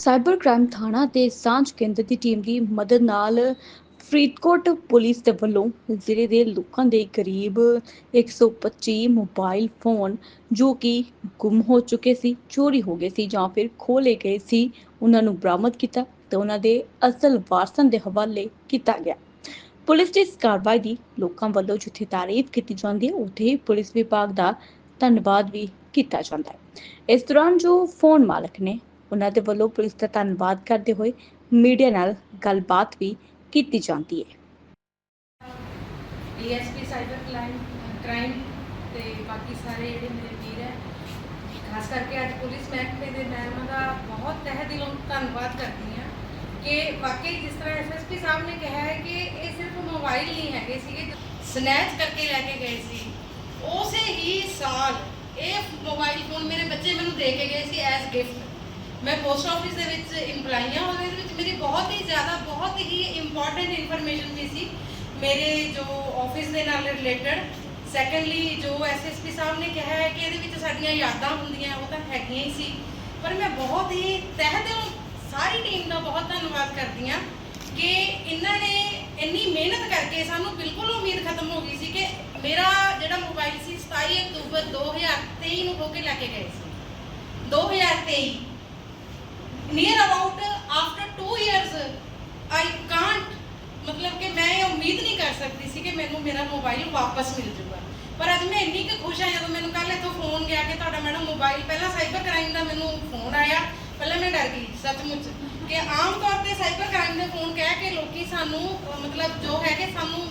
Cyber crime ਥਾਣਾ ਤੇ ਸਾਂਝ ਕੇਂਦਰ ਦੀ ਟੀਮ ਦੀ ਮਦਦ ਨਾਲ ਫਰੀਦਕੋਟ ਪੁਲਿਸ ਦੇ ਵੱਲੋਂ ਜ਼ਿਲ੍ਹੇ ਦੇ ਲੋਕਾਂ ਦੇ ਕਰੀਬ 125 ਮੋਬਾਈਲ ਫੋਨ ਜੋ ਕਿ ਗੁੰਮ ਹੋ ਚੁੱਕੇ ਸੀ, ਚੋਰੀ ਹੋ ਗਏ ਸੀ ਜਾਂ ਫਿਰ ਖੋਹ ਗਏ ਸੀ, ਉਹਨਾਂ ਨੂੰ ਬਰਾਮਦ ਕੀਤਾ ਤੇ ਉਹਨਾਂ ਦੇ ਅਸਲ ਵਾਰਸਾਂ ਦੇ ਹਵਾਲੇ ਕੀਤਾ ਗਿਆ। ਪੁਲਿਸ ਦੀ ਇਸ ਕਾਰਵਾਈ ਦੀ ਲੋਕਾਂ ਵੱਲੋਂ ਜਿੱਥੇ ਤਾਰੀਫ ਕੀਤੀ ਜਾਂਦੀ ਹੈ, ਉੱਥੇ ਹੀ ਪੁਲਿਸ ਵਿਭਾਗ ਦਾ ਧੰਨਵਾਦ ਵੀ ਕੀਤਾ ਜਾਂਦਾ ਹੈ। ਇਸ ਦੌਰਾਨ ਜੋ ਫੋਨ ਮਾਲਕ ਨੇ ਉਹਨਾਂ ਦੇ ਵੱਲੋਂ ਪੁਲਿਸ ਦਾ ਧੰਨਵਾਦ ਕਰਦੇ ਹੋਏ ਮੀਡੀਆ ਨਾਲ ਗੱਲਬਾਤ ਵੀ ਕੀਤੀ ਜਾਂਦੀ ਹੈ। ਡੀਐਸਪੀ ਸਾਈਬਰ ਕ੍ਰਾਈਮ ਕ੍ਰਾਈਮ ਤੇ ਬਾਕੀ ਸਾਰੇ ਜਿਹੜੇ ਮੇਰੇ ਵੀਰ ਹੈ, ਖਾਸ ਕਰਕੇ ਅੱਜ ਪੁਲਿਸ ਮਹਿਕਮੇ ਦੇ ਮੈਂ ਉਹਨਾਂ ਦਾ ਬਹੁਤ ਤਹਿ ਦਿਲੋਂ ਧੰਨਵਾਦ ਕਰਦੀ ਹਾਂ ਕਿ ਵਾਕਈ ਜਿਸ ਤਰ੍ਹਾਂ ਐਸਐਸਪੀ ਸਾਹਿਬ ਨੇ ਕਿਹਾ ਹੈ ਕਿ ਇਹ ਸਿਰਫ ਮੋਬਾਈਲ ਨਹੀਂ ਹੈਗੇ ਸੀਗੇ, ਸਨੈਚ ਕਰਕੇ ਲੈ ਕੇ ਗਏ ਸੀ। ਉਸੇ ਹੀ ਸਾਲ ਇਹ ਮੋਬਾਈਲ ਫੋਨ ਮੇਰੇ ਬੱਚੇ ਮੈਨੂੰ ਦੇ ਕੇ ਗਏ ਸੀ ਐਜ਼ ਗਿਫਟ। ਮੈਂ ਪੋਸਟ ਆਫਿਸ ਦੇ ਵਿੱਚ EMPLOYE ਹਾਂ ਉਹਦੇ ਵਿੱਚ ਮੇਰੀ ਬਹੁਤ ਹੀ ਜ਼ਿਆਦਾ, ਬਹੁਤ ਹੀ ਇੰਪੋਰਟੈਂਟ ਇਨਫੋਰਮੇਸ਼ਨ ਵੀ ਸੀ। ਮੇਰੇ ਜੋ ਆਫਿਸ ਦੇ ਨਾਲ ਰਿਲੇਟਡ ਸੈਕੰਡਲੀ ਜੋ ਐਸਐਸਪੀ ਸਾਹਿਬ ਨੇ ਕਿਹਾ ਹੈ ਕਿ ਇਹਦੇ ਵਿੱਚ ਸਾਡੀਆਂ ਯਾਦਾਂ ਹੁੰਦੀਆਂ, ਉਹ ਤਾਂ ਹੈਗੀਆਂ ਹੀ ਸੀ। ਪਰ ਮੈਂ ਬਹੁਤ ਹੀ ਤਹਿ ਦਿਲੋਂ ਸਾਰੀ ਟੀਮ ਦਾ ਬਹੁਤ ਧੰਨਵਾਦ ਕਰਦੀ ਹਾਂ ਕਿ ਇਹਨਾਂ ਨੇ ਇੰਨੀ ਮਿਹਨਤ ਕਰਕੇ ਸਾਨੂੰ ਬਿਲਕੁਲ ਉਮੀਦ ਖਤਮ ਹੋ ਗਈ ਸੀ ਕਿ ਮੇਰਾ ਜਿਹੜਾ ਮੋਬਾਈਲ ਸੀ 27 ਅਕਤੂਬਰ 2023 ਨੂੰ ਹੋ ਕੇ ਲੈ ਕੇ ਗਏ ਸੀ। 2023 near about after 2 years I can't ਮਤਲਬ ਕਿ ਮੈਂ ਇਹ ਉਮੀਦ ਨਹੀਂ ਕਰ ਸਕਦੀ ਸੀ ਕਿ ਮੈਨੂੰ ਮੇਰਾ ਮੋਬਾਈਲ ਵਾਪਸ ਮਿਲ ਜਾਊਗਾ ਪਰ ਅੱਜ ਮੈਂ ਇੰਨੀ ਕੁ ਖੁਸ਼ ਹਾਂ ਜਦੋਂ ਮੈਨੂੰ ਕੱਲ ਇੱਥੋਂ ਫੋਨ ਗਿਆ ਕਿ ਤੁਹਾਡਾ ਮੈਡਮ ਮੋਬਾਈਲ ਪਹਿਲਾਂ ਸਾਈਬਰ ਕ੍ਰਾਈਮ ਦਾ ਮੈਨੂੰ ਫੋਨ ਆਇਆ। ਪਹਿਲਾਂ ਮੈਂ ਡਰ ਗਈ, ਸੱਚਮੁੱਚ। ਕਿ ਆਮ ਤੌਰ ਤੇ ਸਾਈਬਰ ਕ੍ਰਾਈਮ ਦੇ ਫੋਨ ਕਹਿ ਕੇ ਲੋਕੀ ਸਾਨੂੰ ਮਤਲਬ ਜੋ ਹੈ ਕਿ ਸਾਨੂੰ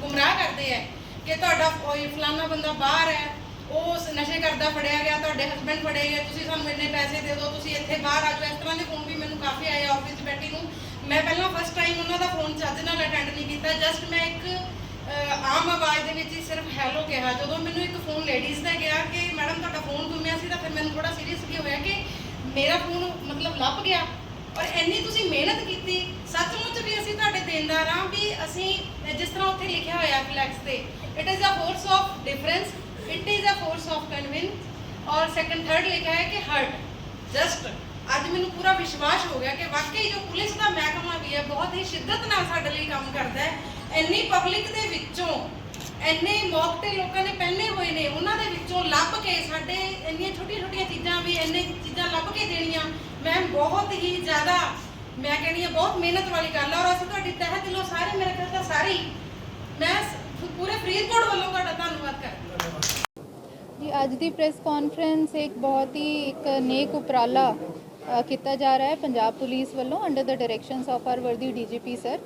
ਗੁੰਮਰਾਹ ਕਰਦੇ ਆ ਕਿ ਤੁਹਾਡਾ ਫਲਾਨਾ ਬੰਦਾ ਬਾਹਰ ਹੈ ਉਹ ਸ- ਨਸ਼ੇ ਕਰਦਾ ਫੜਿਆ ਗਿਆ, ਤੁਹਾਡੇ ਹਸਬੰਡ ਫੜੇ ਗਏ, ਤੁਸੀਂ ਸਾਨੂੰ ਇੰਨੇ ਪੈਸੇ ਦੇ ਦਿਓ, ਤੁਸੀਂ ਇੱਥੇ ਬਾਹਰ ਆ ਜਾਓ। ਇਸ ਤਰ੍ਹਾਂ ਦੇ ਫੋਨ ਵੀ ਮੈਨੂੰ ਕਾਫੀ ਆਏ ਆਫਿਸ 'ਚ ਬੈਠੀ ਨੂੰ। ਮੈਂ ਪਹਿਲਾਂ ਫਸਟ ਟਾਈਮ ਉਹਨਾਂ ਦਾ ਫੋਨ ਚੱਜ ਨਾਲ ਅਟੈਂਡ ਨਹੀਂ ਕੀਤਾ ਜਸਟ ਮੈਂ ਇੱਕ ਆਮ ਆਵਾਜ਼ ਦੇ ਵਿੱਚ ਹੀ ਸਿਰਫ ਹੈਲੋ ਕਿਹਾ। ਜਦੋਂ ਮੈਨੂੰ ਇੱਕ ਫੋਨ ਲੇਡੀਜ਼ ਦਾ ਗਿਆ ਕਿ, ਮੈਡਮ, ਤੁਹਾਡਾ ਫੋਨ ਗੁੰਮਿਆ ਸੀ ਤਾਂ ਫਿਰ ਮੈਨੂੰ ਥੋੜਾ ਸੀਰੀਅਸਲੀ ਹੋਇਆ ਕਿ ਮੇਰਾ ਫੋਨ ਮਤਲਬ ਲੱਭ ਗਿਆ। ਔਰ ਇੰਨੀ ਤੁਸੀਂ ਮਿਹਨਤ ਕੀਤੀ। ਸੱਚਮੁੱਚ ਵੀ ਅਸੀਂ ਤੁਹਾਡੇ ਦੇਣਦਾਰ ਹਾਂ ਵੀ ਅਸੀਂ ਜਿਸ ਤਰ੍ਹਾਂ ਉੱਥੇ ਲਿਖਿਆ ਹੋਇਆ ਫਲੈਕਸ ਤੇ it is a force of difference it is a force of convince ਔਰ ਸੈਕੰਡ ਥਰਡ ਲਿਖਿਆ ਹੈ ਕਿ ਹਰਟ ਜਸਟ ਅੱਜ ਮੈਨੂੰ ਪੂਰਾ ਵਿਸ਼ਵਾਸ ਹੋ ਗਿਆ ਕਿ ਵਾਕਈ ਜੋ ਪੁਲਿਸ ਦਾ ਮਹਿਕਮਾ ਵੀ ਹੈ ਬਹੁਤ ਹੀ ਸ਼ਿੱਦਤ ਨਾਲ ਸਾਡੇ ਲਈ ਕੰਮ ਕਰਦਾ ਹੈ ਇੰਨੀ ਪਬਲਿਕ ਦੇ ਵਿੱਚੋਂ ਇੰਨੇ ਮੌਕਟੇ ਲੋਕਾਂ ਨੇ ਪਹਿਨੇ ਹੋਏ ਨੇ ਉਹਨਾਂ ਦੇ ਵਿੱਚੋਂ ਲੱਭ ਕੇ ਸਾਡੇ ਇੰਨੀਆਂ ਛੋਟੀਆਂ ਛੋਟੀਆਂ ਚੀਜ਼ਾਂ ਵੀ ਇੰਨੇ ਚੀਜ਼ਾਂ ਲੱਭ ਕੇ ਦੇਣੀਆਂ ਮੈਂ ਬਹੁਤ ਹੀ ਜ਼ਿਆਦਾ ਮੈਂ ਕਹਿੰਦੀ ਹਾਂ ਬਹੁਤ ਮਿਹਨਤ ਵਾਲੀ ਗੱਲ ਆ ਔਰ ਅਸੀਂ ਤੁਹਾਡੀ ਤਹਿ ਦਿਲੋਂ ਸਾਰੇ ਮੇਰੇ ਖਿਆਲ ਤਾਂ ਸਾਰੀ ਮੈਂ ਪੂਰੇ ਫਰੀਦਕੋਟ ਵੱਲੋਂ ਤੁਹਾਡਾ ਧੰਨਵਾਦ ਕਰਦੀ ਅੱਜ ਦੀ ਪ੍ਰੈਸ ਕਾਨਫਰੰਸ ਇੱਕ ਬਹੁਤ ਹੀ ਇੱਕ ਨੇਕ ਉਪਰਾਲਾ ਕੀਤਾ ਜਾ ਰਿਹਾ ਹੈ ਪੰਜਾਬ ਪੁਲਿਸ ਵੱਲੋਂ under the directions of our worthy DGP sir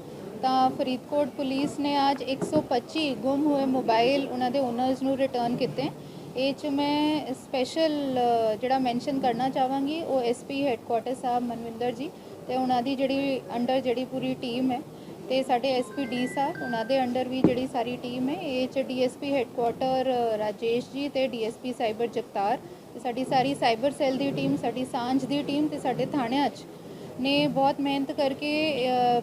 ਤਾਂ ਫਰੀਦਕੋਟ ਪੁਲਿਸ ਨੇ ਅੱਜ 125 ਗੁੰਮ ਹੋਏ ਮੋਬਾਈਲ ਉਹਨਾਂ ਦੇ ਓਨਰਸ ਨੂੰ ਰਿਟਰਨ ਕੀਤੇ। ਇਹ ਚ ਮੈਂ ਸਪੈਸ਼ਲ ਜਿਹੜਾ ਮੈਂਸ਼ਨ ਕਰਨਾ ਚਾਹਾਂਗੀ ਉਹ ਐਸਪੀ ਹੈੱਡਕੁਆਟਰ ਸਾਹਿਬ ਮਨਵਿੰਦਰ ਜੀ ਤੇ ਉਹਨਾਂ ਦੀ ਜਿਹੜੀ ਅੰਡਰ ਜਿਹੜੀ ਪੂਰੀ ਟੀਮ ਹੈ ਤੇ ਸਾਡੇ ਐਸਪੀ ਡੀ ਸਾਹਿਬ, ਉਹਨਾਂ ਦੇ ਅੰਡਰ ਵੀ ਜਿਹੜੀ ਸਾਰੀ ਟੀਮ ਹੈ, ਇਹ ਚ ਡੀਐਸਪੀ ਹੈੱਡਕੁਆਟਰ ਰਾਜੇਸ਼ ਜੀ ਤੇ ਡੀਐਸਪੀ ਸਾਈਬਰ ਜਗਤਾਰ। ਸਾਡੀ ਸਾਰੀ ਸਾਈਬਰ ਸੈੱਲ ਦੀ ਟੀਮ ਸਾਡੀ ਸਾਂਝ ਦੀ ਟੀਮ ਤੇ ਸਾਡੇ ਥਾਣਿਆਂ 'ਚ ਨੇ ਬਹੁਤ ਮਿਹਨਤ ਕਰਕੇ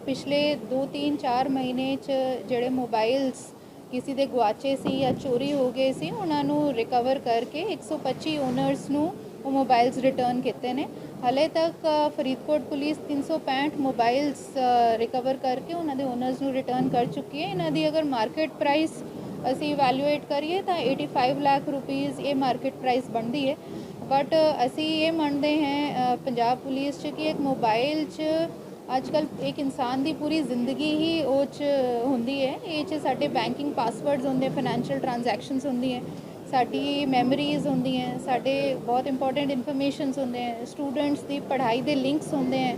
ਪਿਛਲੇ 2 3 4 ਮਹੀਨੇ 'ਚ ਜਿਹੜੇ ਮੋਬਾਈਲਸ ਕਿਸੇ ਦੇ ਗਵਾਚੇ ਸੀ ਜਾਂ ਚੋਰੀ ਹੋ ਗਏ ਸੀ, ਉਹਨਾਂ ਨੂੰ ਰਿਕਵਰ ਕਰਕੇ 125 ਓਨਰਸ ਨੂੰ ਉਹ ਮੋਬਾਈਲਸ ਰਿਟਰਨ ਕੀਤੇ ਨੇ। ਹਲੇ ਤੱਕ ਫਰੀਦਕੋਟ ਪੁਲਿਸ 365 ਮੋਬਾਈਲਸ ਰਿਕਵਰ ਕਰਕੇ ਉਹਨਾਂ ਦੇ ਓਨਰਸ ਨੂੰ ਰਿਟਰਨ ਕਰ ਚੁੱਕੀ ਹੈ। ਇਹਨਾਂ ਦੀ ਅਗਰ ਮਾਰਕੀਟ ਪ੍ਰਾਈਸ ਅਸੀਂ ਇਵੈਲੂਏਟ ਕਰੀਏ ਤਾਂ 85 ਲੱਖ ਰੁਪੀਸ ਇਹ ਮਾਰਕੀਟ ਪ੍ਰਾਈਸ ਬਣਦੀ ਹੈ। ਬਟ ਅਸੀਂ ਇਹ ਮੰਨਦੇ ਹਾਂ ਪੰਜਾਬ ਪੁਲਿਸ 'ਚ ਕਿ ਇੱਕ ਮੋਬਾਈਲ 'ਚ ਅੱਜ ਕੱਲ ਇੱਕ ਇਨਸਾਨ ਦੀ ਪੂਰੀ ਜ਼ਿੰਦਗੀ ਹੀ ਉਹ 'ਚ ਹੁੰਦੀ ਹੈ। ਇਹ 'ਚ ਸਾਡੇ ਬੈਂਕਿੰਗ ਪਾਸਵਰਡਸ ਹੁੰਦੇ ਫਾਈਨੈਂਸ਼ੀਅਲ ਟ੍ਰਾਂਜੈਕਸ਼ਨਸ ਹੈ ਸਾਡੀ ਮੈਮਰੀਜ਼ ਹੁੰਦੀਆਂ, ਸਾਡੇ ਬਹੁਤ ਇੰਪੋਰਟੈਂਟ ਇਨਫੋਰਮੇਸ਼ਨਸ ਹੁੰਦੇ ਹੈ ਸਟੂਡੈਂਟਸ ਦੀ ਪੜ੍ਹਾਈ ਦੇ ਲਿੰਕਸ ਹੁੰਦੇ ਹੈ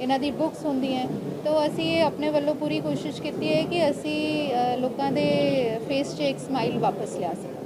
ਇਹਨਾਂ ਦੀ ਬੁੱਕਸ ਹੁੰਦੀਆਂ। ਤਾਂ ਅਸੀਂ ਇਹ ਆਪਣੇ ਵੱਲੋਂ ਪੂਰੀ ਕੋਸ਼ਿਸ਼ ਕੀਤੀ ਹੈ ਕਿ ਅਸੀਂ ਲੋਕਾਂ ਦੇ ਫੇਸ 'ਚ ਇੱਕ ਸਮਾਈਲ ਵਾਪਸ ਲਿਆ ਸਕੀਏ।